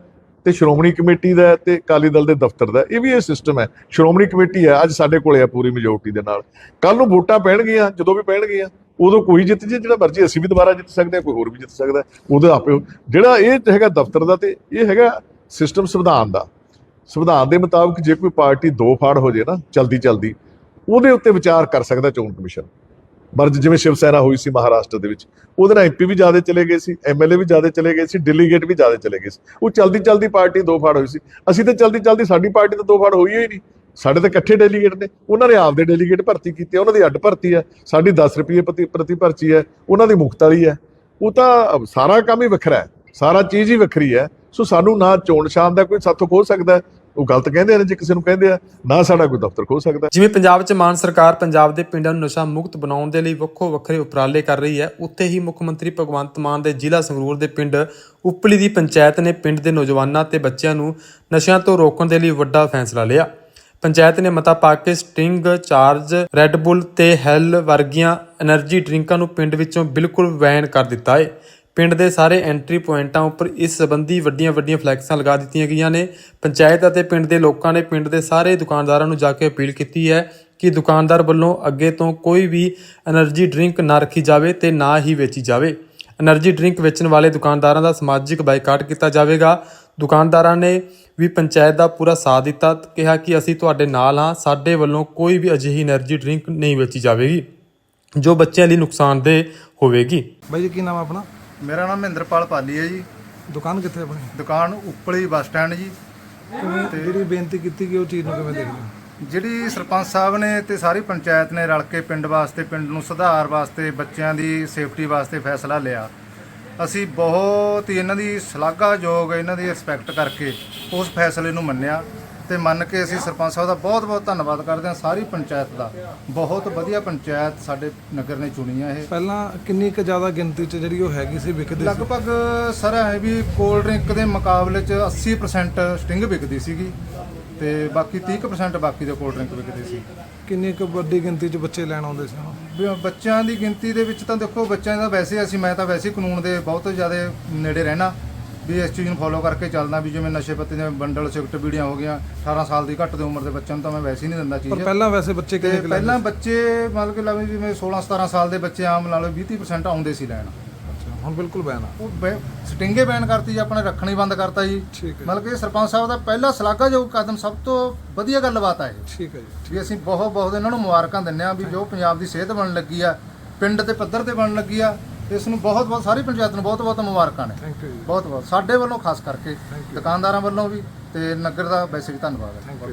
ਤੇ ਸ਼੍ਰੋਮਣੀ ਕਮੇਟੀ ਦਾ ਹੈ ਤੇ ਅਕਾਲੀ ਦਲ ਦੇ ਦਫ਼ਤਰ ਦਾ ਇਹ ਵੀ ਇਹ ਸਿਸਟਮ ਹੈ। ਸ਼੍ਰੋਮਣੀ ਕਮੇਟੀ ਹੈ। ਅੱਜ ਸਾਡੇ ਕੋਲੇ ਆ ਪੂਰੀ ਮੈਜੋਰਟੀ ਦੇ ਨਾਲ। ਕੱਲ ਨੂੰ ਵੋਟਾਂ ਪੈਣਗੀਆਂ, ਜਦੋਂ ਵੀ ਪੈਣਗੀਆਂ, ਉਦੋਂ ਕੋਈ ਜਿੱਤ ਜੇ, ਜਿਹੜਾ ਮਰਜ਼ੀ ਅਸੀਂ ਵੀ ਦੁਬਾਰਾ ਜਿੱਤ ਸਕਦੇ ਹਾਂ, ਕੋਈ ਹੋਰ ਵੀ ਜਿੱਤ ਸਕਦਾ ਉਹਦੇ ਆਪੇ ਜਿਹੜਾ ਇਹ ਹੈਗਾ ਦਫ਼ਤਰ ਦਾ ਤੇ ਇਹ ਹੈਗਾ ਸਿਸਟਮ ਸੰਵਿਧਾਨ ਦਾ। ਸੰਵਿਧਾਨ ਦੇ ਮੁਤਾਬਕ ਜੇ ਕੋਈ ਪਾਰਟੀ ਦੋ ਫਾੜ ਹੋ ਜੇ ਨਾ ਚਲਦੀ ਚਲਦੀ ਉਹਦੇ ਉੱਤੇ ਵਿਚਾਰ ਕਰ ਸਕਦਾ ਚੋਣ ਕਮਿਸ਼ਨ। ਮਰਜ ਜਿਵੇਂ ਸ਼ਿਵ ਸੈਨਾ ਹੋਈ ਸੀ ਮਹਾਰਾਸ਼ਟਰ ਦੇ ਵਿੱਚ, ਉਹਦੇ ਨਾਲ ਐਮਪੀ ਵੀ ਜ਼ਿਆਦਾ ਚਲੇ ਗਏ ਸੀ ਐਮਐਲਏ ਵੀ ਜ਼ਿਆਦਾ ਚਲੇ ਗਏ ਸੀ ਡੈਲੀਗੇਟ ਵੀ ਜ਼ਿਆਦਾ ਚਲੇ ਗਏ ਸੀ। ਉਹ ਚਲਦੀ ਚਲਦੀ ਪਾਰਟੀ ਦੋ ਫਾੜ ਹੋਈ ਸੀ। ਅਸੀਂ ਤਾਂ ਚਲਦੀ ਚਲਦੀ ਸਾਡੀ ਪਾਰਟੀ ਤਾਂ ਦੋ ਫਾੜ ਹੋਈ ਹੀ ਨਹੀਂ। ਸਾਡੇ ਤਾਂ ਇਕੱਠੇ ਡੈਲੀਗੇਟ ਨੇ। ਉਹਨਾਂ ਨੇ ਆਪਦੇ ਡੈਲੀਗੇਟ ਭਰਤੀ ਕੀਤੇ, ਉਹਨਾਂ ਦੀ ਅੱਡ ਭਰਤੀ ਹੈ। ਸਾਡੀ 10 ਰੁਪਏ ਪ੍ਰਤੀ ਪ੍ਰਤੀ ਭਰਤੀ ਹੈ, ਉਹਨਾਂ ਦੀ ਮੁਕਤ ਵਾਲੀ ਹੈ। ਉਹ ਤਾਂ ਸਾਰਾ ਕੰਮ ਹੀ ਵੱਖਰਾ ਹੈ, ਸਾਰਾ ਚੀਜ਼ ਹੀ ਵੱਖਰੀ ਹੈ। ਸੋ ਸਾਨੂੰ ਨਾ ਚੋਣ ਨਿਸ਼ਾਨ ਦਾ ਕੋਈ ਸਾਥੋਂ ਖੋਹ ਸਕਦਾ ਉਹ ਗਲਤ ਕਹਿੰਦੇ ਨੇ, ਜੇ ਕਿਸੇ ਨੂੰ ਕਹਿੰਦੇ ਆ, ਨਾ ਸਾਡਾ ਕੋਈ ਦਫ਼ਤਰ ਖੋ ਸਕਦਾ। ਜਿਵੇਂ ਪੰਜਾਬ 'ਚ ਮਾਨ ਸਰਕਾਰ ਪੰਜਾਬ ਦੇ ਪਿੰਡਾਂ ਨੂੰ ਨਸ਼ਾ ਮੁਕਤ ਬਣਾਉਣ ਦੇ ਲਈ ਵੱਖੋ ਵੱਖਰੇ ਉਪਰਾਲੇ ਕਰ ਰਹੀ ਹੈ, ਉੱਥੇ ਹੀ ਮੁੱਖ ਮੰਤਰੀ ਭਗਵੰਤ ਮਾਨ ਦੇ ਜ਼ਿਲ੍ਹਾ ਸੰਗਰੂਰ ਦੇ ਪਿੰਡ ਉਪਲੀ ਦੀ ਪੰਚਾਇਤ ਨੇ ਪਿੰਡ ਦੇ ਨੌਜਵਾਨਾਂ ਤੇ ਬੱਚਿਆਂ ਨੂੰ ਨਸ਼ਿਆਂ ਤੋਂ ਰੋਕਣ ਦੇ ਲਈ ਵੱਡਾ ਫੈਸਲਾ ਲਿਆ। ਪੰਚਾਇਤ ਨੇ ਮਤਾ ਪਾ ਕੇ ਸਟਿੰਗ, ਚਾਰਜ ਰੈੱਡ ਬੁੱਲ ਤੇ ਹੈਲ ਵਰਗੀਆਂ એનર્ਜੀ ਡਰਿੰਕਾਂ ਨੂੰ ਪਿੰਡ ਵਿੱਚੋਂ ਬਿਲਕੁਲ ਵੈਨ ਕਰ ਦਿੱਤਾ ਹੈ। ਪਿੰਡ ਦੇ ਸਾਰੇ ਐਂਟਰੀ ਪੁਆਇੰਟਾਂ ਉੱਪਰ ਇਸ ਸੰਬੰਧੀ ਵੱਡੀਆਂ-ਵੱਡੀਆਂ ਫਲੈਕਸਾਂ ਲਗਾ ਦਿੱਤੀਆਂ ਗਈਆਂ ਨੇ। ਪੰਚਾਇਤ ਅਤੇ ਪਿੰਡ ਦੇ ਲੋਕਾਂ ਨੇ ਪਿੰਡ ਦੇ ਸਾਰੇ ਦੁਕਾਨਦਾਰਾਂ ਨੂੰ ਜਾ ਕੇ ਅਪੀਲ ਕੀਤੀ ਹੈ ਕਿ ਦੁਕਾਨਦਾਰ ਵੱਲੋਂ ਅੱਗੇ ਤੋਂ ਕੋਈ ਵੀ એનર્ਜੀ ਡਰਿੰਕ ਨਾ ਰੱਖੀ ਜਾਵੇ ਤੇ ਨਾ ਹੀ ਵੇਚੀ ਜਾਵੇ। એનર્ਜੀ ਡਰਿੰਕ ਵੇਚਣ ਵਾਲੇ ਦੁਕਾਨਦਾਰਾਂ ਦਾ ਸਮਾਜਿਕ ਬਾਈਕਾਟ ਕੀਤਾ ਜਾਵੇਗਾ। ਦੁਕਾਨਦਾਰਾਂ ਨੇ ਵੀ ਪੰਚਾਇਤ ਦਾ ਪੂਰਾ ਸਾਥ ਦਿੱਤਾ ਕਿਹਾ ਕਿ ਅਸੀਂ ਤੁਹਾਡੇ ਨਾਲ ਹਾਂ, ਸਾਡੇ ਵੱਲੋਂ ਕੋਈ ਵੀ ਅਜਿਹੀ એનર્ਜੀ ਡਰਿੰਕ ਨਹੀਂ ਵੇਚੀ ਜਾਵੇਗੀ, ਜੋ ਬੱਚਿਆਂ ਲਈ ਨੁਕਸਾਨਦੇ ਹੋਵੇਗੀ। ਬਾਈ ਜੀ, ਕੀ ਨਾਮ ਆਪਣਾ? ਮੇਰਾ ਨਾਮ ਮਹਿੰਦਰਪਾਲ ਪਾਲੀ ਹੈ ਜੀ। ਦੁਕਾਨ ਕਿੱਥੇ ਆਪਣੀ? ਦੁਕਾਨ ਉੱਪਲੀ ਬੱਸ ਸਟੈਂਡ ਜੀ। ਕਿਵੇਂ ਜਿਹੜੀ ਬੇਨਤੀ ਕੀਤੀ ਗਈ ਉਹ ਚੀਜ਼ ਨੂੰ ਕਿਵੇਂ ਦੇਖਦੇ ਹੋ? ਜਿਹੜੀ ਸਰਪੰਚ ਸਾਹਿਬ ਨੇ ਤੇ ਸਾਰੀ ਪੰਚਾਇਤ ਨੇ ਰਲ ਕੇ ਪਿੰਡ ਵਾਸਤੇ ਪਿੰਡ ਨੂੰ ਸੁਧਾਰ ਵਾਸਤੇ ਬੱਚਿਆਂ ਦੀ ਸੇਫਟੀ ਵਾਸਤੇ ਫੈਸਲਾ ਲਿਆ। ਅਸੀਂ ਬਹੁਤ ਹੀ ਇਹਨਾਂ ਦੀ ਸ਼ਲਾਘਾਯੋਗ ਇਹਨਾਂ ਦੀ ਰਿਸਪੈਕਟ ਕਰਕੇ ਉਸ ਫੈਸਲੇ ਨੂੰ ਮੰਨਿਆ। ਤੇ ਮੰਨ ਕੇ ਅਸੀਂ ਸਰਪੰਚ ਸਾਹਿਬ ਦਾ ਬਹੁਤ ਬਹੁਤ ਧੰਨਵਾਦ ਕਰਦੇ ਹਾਂ ਸਾਰੀ ਪੰਚਾਇਤ ਦਾ। ਬਹੁਤ ਵਧੀਆ ਪੰਚਾਇਤ ਸਾਡੇ ਨਗਰ ਨੇ ਚੁਣੀ ਆ ਇਹ। ਪਹਿਲਾਂ ਕਿੰਨੀ ਕੁ ਜ਼ਿਆਦਾ ਗਿਣਤੀ 'ਚ ਜਿਹੜੀ ਉਹ ਹੈਗੀ ਸੀ ਵਿਕਦੀ ਸੀ? ਲਗਭਗ ਸਰ ਹੈ ਵੀ ਕੋਲਡ ਡਰਿੰਕ ਦੇ ਮੁਕਾਬਲੇ ਚ 80% ਸਟਿੰਗ ਵਿਕਦੀ ਸੀਗੀ ਤੇ ਬਾਕੀ 30% ਬਾਕੀ ਦੇ ਕੋਲਡ ਡਰਿੰਕ ਵਿਕਦੇ ਸੀ। ਕਿੰਨੀ ਕੁ ਵੱਡੀ ਗਿਣਤੀ 'ਚ ਬੱਚੇ ਲੈਣ ਆਉਂਦੇ ਸੀ ਬੱਚਿਆਂ ਦੀ ਗਿਣਤੀ ਦੇ ਵਿੱਚ ਤਾਂ ਦੇਖੋ ਬੱਚਿਆਂ ਦਾ ਵੈਸੇ ਅਸੀਂ ਮੈਂ ਤਾਂ ਵੈਸੇ ਹੀ ਕਾਨੂੰਨ ਦੇ ਬਹੁਤ ਜ਼ਿਆਦਾ ਨੇੜੇ ਰਹਿਣਾ। ਵੀ ਇਸ ਚੀਜ਼ ਨੂੰ ਫੋਲੋ ਕਰਕੇ ਚੱਲਦਾ ਵੀ ਜਿਵੇਂ ਨਸ਼ੇ ਪੱਤੇ ਦੇ ਬੰਡਲ ਸਿਗਰਟ ਬੀੜੀਆਂ ਹੋ ਗਈਆਂ 18 ਸਾਲ ਦੀ ਘੱਟ ਦੀ ਉਮਰ ਦੇ ਬੱਚਿਆਂ ਨੂੰ ਤਾਂ ਮੈਂ ਵੈਸੇ ਹੀ ਨਹੀਂ ਦਿੰਦਾ ਪਰ ਚੀਜ਼ ਪਹਿਲਾਂ ਵੈਸੇ ਬੱਚੇ ਕਿੰਨੇ ਕੁ ਪਹਿਲਾਂ ਬੱਚੇ ਮਤਲਬ ਕਿ ਲਵੇਂ ਜਿਵੇਂ 16 17 ਸਾਲ ਦੇ ਬੱਚੇ ਆਮ ਲਾ ਲਓ 20 30% ਆਉਂਦੇ ਸੀ ਲੈਣ। ਅੱਛਾ ਹੁਣ ਬਿਲਕੁਲ ਬੈਨ ਆ। ਉਹ ਸਟਿੰਗੇ ਬੈਨ ਕਰਤੀ ਜੀ ਆਪਣੇ ਰੱਖਣੀ ਬੰਦ ਕਰਤਾ ਜੀ। ਮਤਲਬ ਕਿ ਸਰਪੰਚ ਸਾਹਿਬ ਦਾ ਪਹਿਲਾ ਸ਼ਲਾਘਾਯੋਗ ਕਦਮ ਸਭ ਤੋਂ ਵਧੀਆ ਗੱਲਬਾਤ ਆ ਇਹ। ਠੀਕ ਹੈ ਜੀ। ਵੀ ਅਸੀਂ ਬਹੁਤ ਬਹੁਤ ਇਹਨਾਂ ਨੂੰ ਮੁਬਾਰਕਾਂ ਦਿੰਦੇ ਆ ਵੀ ਜੋ ਪੰਜਾਬ ਦੀ ਸਿਹਤ ਬਣਨ ਲੱਗੀ ਆ ਪਿੰਡ ਤੇ ਪੱਧਰ ਤੇ ਬਣਨ ਲੱਗੀ ਆ ਇਸ ਨੂੰ ਬਹੁਤ ਬਹੁਤ ਸਾਰੀ ਪੰਚਾਇਤ ਨੂੰ ਬਹੁਤ ਬਹੁਤ ਮੁਬਾਰਕਾਂ ਨੇ। ਬਹੁਤ ਬਹੁਤ। ਸਾਡੇ ਵੱਲੋਂ ਖਾਸ ਕਰਕੇ ਦੁਕਾਨਦਾਰਾਂ ਵੱਲੋਂ ਵੀ ਤੇ ਨਗਰ ਦਾ ਵੈਸੇ ਵੀ ਧੰਨਵਾਦ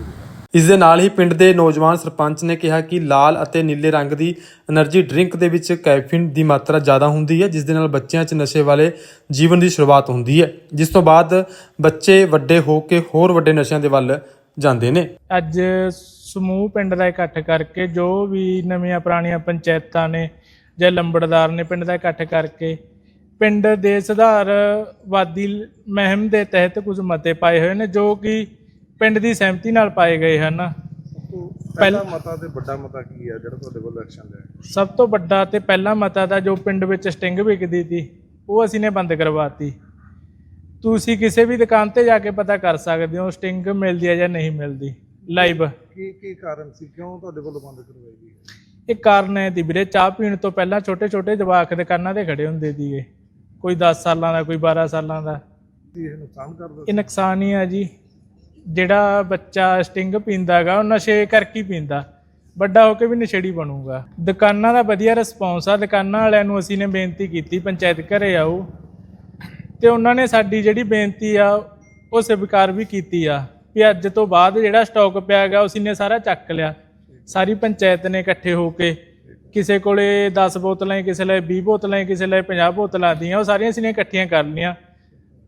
ਇਸ ਦੇ ਨਾਲ ਹੀ ਪਿੰਡ ਦੇ ਨੌਜਵਾਨ ਸਰਪੰਚ ਨੇ ਕਿਹਾ ਕਿ ਲਾਲ ਅਤੇ ਨੀਲੇ ਰੰਗ ਦੀ એનર્ਜੀ ਡਰਿੰਕ ਦੇ ਵਿੱਚ ਕੈਫੀਨ ਦੀ ਮਾਤਰਾ ਜ਼ਿਆਦਾ ਹੁੰਦੀ ਹੈ ਜਿਸ ਦੇ ਨਾਲ ਬੱਚਿਆਂ 'ਚ ਨਸ਼ੇ ਵਾਲੇ ਜੀਵਨ ਦੀ ਸ਼ੁਰੂਆਤ ਹੁੰਦੀ ਹੈ। ਜਿਸ ਤੋਂ ਬਾਅਦ ਬੱਚੇ ਵੱਡੇ ਹੋ ਕੇ ਹੋਰ ਵੱਡੇ ਨਸ਼ਿਆਂ ਦੇ ਵੱਲ ਜਾਂਦੇ ਨੇ। ਅੱਜ ਸਮੂਹ ਪਿੰਡ ਦਾ ਇਕੱਠ ਕਰਕੇ ਜੋ ਵੀ ਨਵੀਆਂ ਪੁਰਾਣੀਆਂ ਪੰਚਾਇਤਾਂ ਨੇ ਜਾਂ ਲੰਬੜਦਾਰ ਨੇ ਪਿੰਡ ਦਾ ਇਕੱਠ ਕਰਕੇ ਪਿੰਡ ਦੇ ਸੁਧਾਰਵਾਦੀ ਮਹਿਮ ਦੇ ਤਹਿਤ ਕੁਝ ਮਤੇ ਪਾਏ ਹੋਏ ਨੇ ਜੋ ਕਿ ਪਿੰਡ ਦੀ ਸਹਿਮਤੀ ਨਾਲ ਪਾਏ ਗਏ ਹਨ। ਪਹਿਲਾ ਮਤਾ ਤੇ ਵੱਡਾ ਮਤਾ ਕੀ ਆ ਜਿਹੜਾ ਤੁਹਾਡੇ ਕੋਲ ਐਕਸ਼ਨ ਲਿਆ ਸਭ ਤੋਂ ਵੱਡਾ ਤੇ ਪਹਿਲਾ ਮਤਾ ਦਾ ਜੋ ਪਿੰਡ ਵਿੱਚ ਸਟਿੰਗ ਵਿਕਦੀ ਸੀ ਉਹ ਅਸੀਂ ਨੇ ਬੰਦ ਕਰਵਾਤੀ। ਤੁਸੀਂ ਕਿਸੇ ਵੀ ਦੁਕਾਨ ਤੇ ਜਾ ਕੇ ਪਤਾ ਕਰ ਸਕਦੇ ਹੋ ਸਟਿੰਗ ਮਿਲਦੀ ਹੈ ਜਾਂ ਨਹੀਂ ਮਿਲਦੀ। ਲਾਈਵ ਕੀ ਕੀ ਕਾਰਨ ਸੀ? ਕਿਉਂ ਤੁਹਾਡੇ ਕੋਲੋਂ ਬੰਦ ਕਰਵਾਈ ਗਈ ਇਹ ਕਾਰਨ ਹੈ ਦੀ ਵੀਰੇ ਚਾਹ ਪੀਣ ਤੋਂ ਪਹਿਲਾਂ ਛੋਟੇ ਛੋਟੇ ਜਵਾਕ ਦੁਕਾਨਾਂ ਤੇ ਖੜੇ ਹੁੰਦੇ ਸੀਗੇ। ਕੋਈ 10 ਸਾਲਾਂ ਦਾ ਕੋਈ 12 ਸਾਲਾਂ ਦਾ। ਇਹ ਨੁਕਸਾਨ ਕਰਦਾ ਇਹ ਨੁਕਸਾਨ ਹੀ ਆ ਜੀ। ਜਿਹੜਾ ਬੱਚਾ ਸਟਿੰਗ ਪੀਂਦਾਗਾ ਉਹ ਨਸ਼ੇ ਕਰਕੇ ਹੀ ਪੀਂਦਾ। ਵੱਡਾ ਹੋ ਕੇ ਵੀ ਨਸ਼ੇੜੀ ਬਣੂਗਾ। ਦੁਕਾਨਾਂ ਦਾ ਵਧੀਆ ਰਿਸਪੌਂਸ ਆ। ਦੁਕਾਨਾਂ ਵਾਲਿਆਂ ਨੂੰ ਅਸੀਂ ਨੇ ਬੇਨਤੀ ਕੀਤੀ ਪੰਚਾਇਤ ਘਰੇ ਆਓ। ਤੇ ਉਹਨਾਂ ਨੇ ਸਾਡੀ ਜਿਹੜੀ ਬੇਨਤੀ ਆ ਉਹ ਸਵੀਕਾਰ ਵੀ ਕੀਤੀ ਆ। ਵੀ ਅੱਜ ਤੋਂ ਬਾਅਦ ਜਿਹੜਾ ਸਟਾਕ ਪਿਆ ਗਾ ਅਸੀਂ ਨੇ ਸਾਰਾ ਚੱਕ ਲਿਆ। ਸਾਰੀ ਪੰਚਾਇਤ ਨੇ ਇਕੱਠੇ ਹੋ ਕੇ ਕਿਸੇ ਕੋਲੇ 10 ਬੋਤਲਾਂ ਹੈ, ਕਿਸੇ ਲਈ 20 ਬੋਤਲਾਂ ਹੈ, ਕਿਸੇ ਲਈ 50 ਬੋਤਲਾਂ ਦੀਆਂ ਉਹ ਸਾਰੀਆਂ ਅਸੀਂ ਨੇ ਇਕੱਠੀਆਂ ਕਰ ਲਈਆਂ।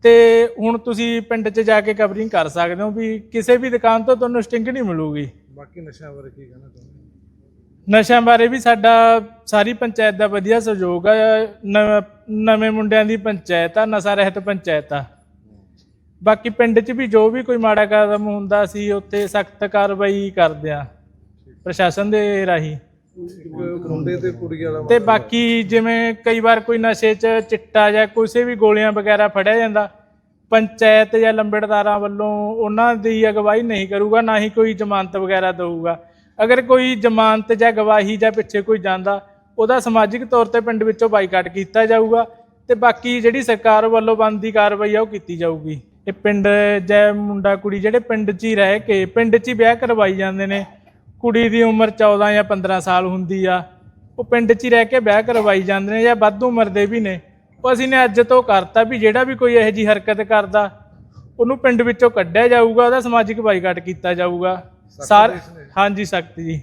ਤੇ ਹੁਣ ਤੁਸੀਂ ਪਿੰਡ 'ਚ ਜਾ ਕੇ ਕਵਰਿੰਗ ਕਰ ਸਕਦੇ ਹੋ ਵੀ ਕਿਸੇ ਵੀ ਦੁਕਾਨ ਤੋਂ ਤੁਹਾਨੂੰ ਸਟਿੰਗ ਨਹੀਂ ਮਿਲੂਗੀ। ਬਾਕੀ ਨਸ਼ਿਆਂ ਬਾਰੇ ਕੀ ਕਹਿਣਾ ਚਾਹੁੰਦੇ ਨਸ਼ਿਆਂ ਬਾਰੇ ਵੀ ਸਾਡਾ ਸਾਰੀ ਪੰਚਾਇਤ ਦਾ ਵਧੀਆ ਸਹਿਯੋਗ ਆ। ਨਵ- ਨਵੇਂ ਮੁੰਡਿਆਂ ਦੀ ਪੰਚਾਇਤ ਆ ਨਸ਼ਾ ਰਹਿਤ ਪੰਚਾਇਤ ਆ। ਬਾਕੀ ਪਿੰਡ 'ਚ ਵੀ ਜੋ ਵੀ ਕੋਈ ਮਾੜਾ ਕਦਮ ਹੁੰਦਾ ਸੀ ਉੱਥੇ ਸਖਤ ਕਾਰਵਾਈ ਕਰਦੇ ਆ। ਪ੍ਰਸ਼ਾਸਨ ਦੇ ਰਾਹੀਂ। ਮੁੰਡੇ ਤੇ ਕੁੜੀ ਵਾਲਾ ਤੇ ਬਾਕੀ ਜਿਵੇਂ ਕਈ ਵਾਰ ਕੋਈ ਨਸ਼ੇ 'ਚ ਚਿੱਟਾ ਜਾਂ ਕਿਸੇ ਵੀ ਗੋਲੀਆਂ ਵਗੈਰਾ ਫੜਿਆ ਜਾਂਦਾ ਪੰਚਾਇਤ ਜਾਂ ਲੰਬੜਦਾਰਾਂ ਵੱਲੋਂ ਉਹਨਾਂ ਦੀ ਅਗਵਾਈ ਨਹੀਂ ਕਰੂਗਾ ਨਾ ਹੀ ਕੋਈ ਜ਼ਮਾਨਤ ਵਗੈਰਾ ਦਊਗਾ। ਅਗਰ ਕੋਈ ਜ਼ਮਾਨਤ ਜਾਂ ਗਵਾਹੀ ਜਾਂ ਪਿੱਛੇ ਕੋਈ ਜਾਂਦਾ ਉਹਦਾ ਸਮਾਜਿਕ ਤੌਰ ਤੇ ਪਿੰਡ ਵਿੱਚੋਂ ਬਾਈਕਾਟ ਕੀਤਾ ਜਾਊਗਾ ਤੇ ਬਾਕੀ ਜਿਹੜੀ ਸਰਕਾਰ ਵੱਲੋਂ ਬਣਦੀ ਕਾਰਵਾਈ ਆ ਉਹ ਕੀਤੀ ਜਾਊਗੀ। ਇਹ ਪਿੰਡ ਜੈ ਮੁੰਡਾ ਕੁੜੀ ਜਿਹੜੇ ਪਿੰਡ 'ਚ ਹੀ ਰਹਿ ਕੇ ਪਿੰਡ 'ਚ ਹੀ ਵਿਆਹ ਕਰਵਾਈ ਜਾਂਦੇ ਨੇ। ਕੁੜੀ ਦੀ ਉਮਰ 14 ਜਾਂ 15 ਸਾਲ ਹੁੰਦੀ ਆ। ਉਹ ਪਿੰਡ 'ਚ ਹੀ ਰਹਿ ਕੇ ਵਿਆਹ ਕਰਵਾਈ ਜਾਂਦੇ ਨੇ ਜਾਂ ਵੱਧ ਉਮਰ ਦੇ ਵੀ ਨੇ। ਉਹ ਅਸੀਂ ਨੇ ਅੱਜ ਤੋਂ ਕਰਤਾ ਵੀ ਜਿਹੜਾ ਵੀ ਕੋਈ ਇਹੋ ਜੀ ਹਰਕਤ ਕਰਦਾ ਉਹਨੂੰ ਪਿੰਡ ਵਿੱਚੋਂ ਕੱਢਿਆ ਜਾਊਗਾ ਉਹਦਾ ਸਮਾਜਿਕ ਬਾਈਕਾਟ ਕੀਤਾ ਜਾਊਗਾ। ਸਾਰ ਹਾਂਜੀ ਸਖਤ ਜੀ।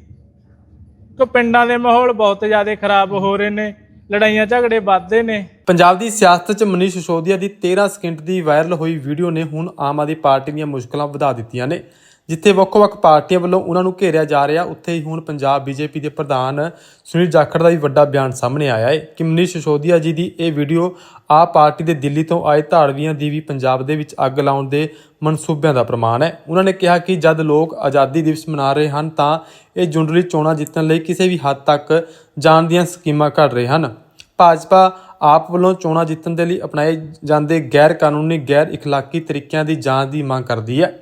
ਕਿ ਪਿੰਡਾਂ ਦੇ ਮਾਹੌਲ ਬਹੁਤ ਜ਼ਿਆਦਾ ਖਰਾਬ ਹੋ ਰਹੇ ਨੇ ਲੜਾਈਆਂ ਝਗੜੇ ਵੱਧਦੇ ਨੇ। ਪੰਜਾਬ ਦੀ ਸਿਆਸਤ 'ਚ ਮਨੀਸ਼ ਸਿਸੋਦੀਆ ਦੀ 13 ਸਕਿੰਟ ਦੀ ਵਾਇਰਲ ਹੋਈ ਵੀਡੀਓ ਨੇ ਹੁਣ ਆਮ ਆਦਮੀ ਪਾਰਟੀ ਦੀਆਂ ਮੁਸ਼ਕਲਾਂ ਵਧਾ ਦਿੱਤੀਆਂ ਨੇ। ਜਿੱਥੇ ਵੱਖ-ਵੱਖ ਪਾਰਟੀਆਂ ਵੱਲੋਂ ਉਹਨਾਂ ਨੂੰ ਘੇਰਿਆ ਜਾ ਰਿਹਾ, ਉੱਥੇ ਹੀ ਹੁਣ ਪੰਜਾਬ ਬੀਜੇਪੀ ਦੇ ਪ੍ਰਧਾਨ ਸੁਨੀਲ ਜਾਖੜ ਦਾ ਵੀ ਵੱਡਾ ਬਿਆਨ ਸਾਹਮਣੇ ਆਇਆ ਹੈ। ਕਿ ਮਨੀਸ਼ ਸਿਸੋਦੀਆ ਜੀ ਦੀ ਇਹ ਵੀਡੀਓ ਆਪ ਪਾਰਟੀ ਦੇ ਦਿੱਲੀ ਤੋਂ ਆਏ ਧਾੜਵੀਆਂ ਦੀ ਵੀ ਪੰਜਾਬ ਦੇ ਵਿੱਚ ਅੱਗ ਲਾਉਣ ਦੇ ਮਨਸੂਬਿਆਂ ਦਾ ਪ੍ਰਮਾਣ ਹੈ। ਉਹਨਾਂ ਨੇ ਕਿਹਾ ਕਿ ਜਦ ਲੋਕ ਆਜ਼ਾਦੀ ਦਿਵਸ ਮਨਾ ਰਹੇ ਹਨ, ਤਾਂ ਇਹ ਜੁੰਡਲੀ ਚੋਣਾਂ ਜਿੱਤਣ ਲਈ ਕਿਸੇ ਵੀ ਹੱਦ ਤੱਕ ਜਾਣ ਦੀਆਂ ਸਕੀਮਾਂ ਘੜ ਰਹੇ ਹਨ। ਭਾਜਪਾ ਆਪ ਵੱਲੋਂ ਚੋਣਾਂ ਜਿੱਤਣ ਦੇ ਲਈ ਅਪਣਾਏ ਜਾਂਦੇ ਗੈਰ ਕਾਨੂੰਨੀ ਗੈਰ ਇਖਲਾਕੀ ਤਰੀਕਿਆਂ ਦੀ ਜਾਂਚ ਦੀ ਮੰਗ ਕਰਦੀ ਹੈ।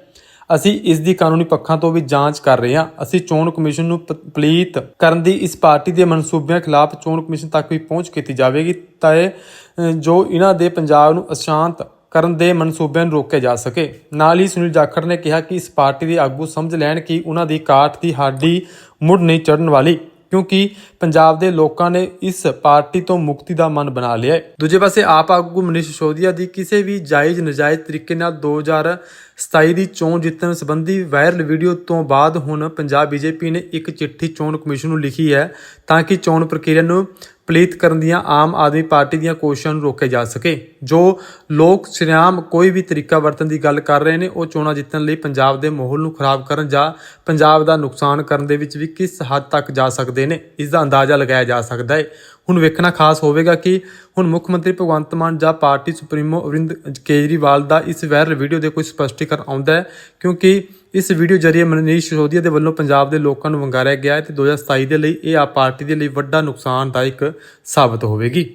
ਅਸੀਂ ਇਸ ਦੀ ਕਾਨੂੰਨੀ ਪੱਖਾਂ ਤੋਂ ਵੀ ਜਾਂਚ ਕਰ ਰਹੇ ਹਾਂ। ਅਸੀਂ ਚੋਣ ਕਮਿਸ਼ਨ ਨੂੰ ਪਲੀਤ ਕਰਨ ਦੀ ਇਸ ਪਾਰਟੀ ਦੇ ਮਨਸੂਬਿਆਂ ਖਿਲਾਫ ਚੋਣ ਕਮਿਸ਼ਨ ਤੱਕ ਵੀ ਪਹੁੰਚ ਕੀਤੀ ਜਾਵੇਗੀ ਤਾਂ ਇਹ, ਜੋ ਇਹਨਾਂ ਦੇ ਪੰਜਾਬ ਨੂੰ ਅਸ਼ਾਂਤ ਕਰਨ ਦੇ ਮਨਸੂਬਿਆਂ ਨੂੰ ਰੋਕਿਆ ਜਾ ਸਕੇ। ਨਾਲ ਹੀ ਸੁਨੀਲ ਜਾਖੜ ਨੇ ਕਿਹਾ ਕਿ ਇਸ ਪਾਰਟੀ ਦੇ ਆਗੂ ਸਮਝ ਲੈਣ ਕਿ ਉਹਨਾਂ ਦੀ ਕਾਠ ਦੀ ਹਾਡੀ ਮੁੜ ਨਹੀਂ ਚੜਨ ਵਾਲੀ ਕਿਉਂਕਿ ਪੰਜਾਬ ਦੇ ਲੋਕਾਂ ਨੇ ਇਸ ਪਾਰਟੀ ਤੋਂ ਮੁਕਤੀ ਦਾ ਮਨ ਬਣਾ ਲਿਆ ਹੈ। ਦੂਜੇ ਪਾਸੇ ਆਪ ਆਗੂ ਮਨੀਸ਼ ਸੋਧੀਆ ਦੀ ਕਿਸੇ ਵੀ ਜਾਇਜ਼ ਨਜਾਇਜ਼ ਤਰੀਕੇ ਨਾਲ 2027 ਦੀ ਚੋਣ ਜਿੱਤਣ ਸੰਬੰਧੀ ਵਾਇਰਲ ਵੀਡੀਓ ਤੋਂ ਬਾਅਦ ਹੁਣ ਪੰਜਾਬ ਬੀਜੇਪੀ ਨੇ ਇੱਕ ਚਿੱਠੀ ਚੋਣ ਕਮਿਸ਼ਨ ਨੂੰ ਲਿਖੀ ਹੈ ਤਾਂ ਕਿ ਚੋਣ ਪ੍ਰਕਿਰਿਆ ਨੂੰ ਪਲੀਤ ਕਰਨ ਦੀਆਂ ਆਮ ਆਦਮੀ ਪਾਰਟੀ ਦੀਆਂ ਕੋਸ਼ਿਸ਼ਾਂ ਨੂੰ ਰੋਕਿਆ ਜਾ ਸਕੇ। ਜੋ ਲੋਕ ਸ਼੍ਰੀਆਮ ਕੋਈ ਵੀ ਤਰੀਕਾ ਵਰਤਣ ਦੀ ਗੱਲ ਕਰ ਰਹੇ ਨੇ, ਉਹ ਚੋਣਾਂ ਜਿੱਤਣ ਲਈ ਪੰਜਾਬ ਦੇ ਮਾਹੌਲ ਨੂੰ ਖਰਾਬ ਕਰਨ ਜਾਂ ਪੰਜਾਬ ਦਾ ਨੁਕਸਾਨ ਕਰਨ ਦੇ ਵਿੱਚ ਵੀ ਕਿਸ ਹੱਦ ਤੱਕ ਜਾ ਸਕਦੇ ਨੇ, ਇਸ ਦਾ ਅੰਦਾਜ਼ਾ ਲਗਾਇਆ ਜਾ ਸਕਦਾ ਹੈ। ਹੁਣ ਵੇਖਣਾ ਖਾਸ ਹੋਵੇਗਾ ਕਿ ਹੁਣ ਮੁੱਖ ਮੰਤਰੀ ਭਗਵੰਤ ਮਾਨ ਜਾਂ ਪਾਰਟੀ ਸੁਪਰੀਮੋ ਅਰਵਿੰਦ ਕੇਜਰੀਵਾਲ ਦਾ ਇਸ ਵਾਇਰਲ ਵੀਡੀਓ ਦੇ ਕੋਈ ਸਪਸ਼ਟੀਕਰਨ ਆਉਂਦਾ ਹੈ, ਕਿਉਂਕਿ ਇਸ ਵੀਡੀਓ ਜਰੀਏ ਮਨੀਸ਼ ਸਿਸੋਦੀਆ ਦੇ ਵੱਲੋਂ ਪੰਜਾਬ ਦੇ ਲੋਕਾਂ ਨੂੰ ਵੰਗਾਰਿਆ ਗਿਆ ਹੈ ਤੇ 2027 ਦੇ ਲਈ ਇਹ ਆ ਪਾਰਟੀ ਦੇ ਲਈ ਵੱਡਾ ਨੁਕਸਾਨਦਾਇਕ ਸਾਬਤ ਹੋਵੇਗੀ।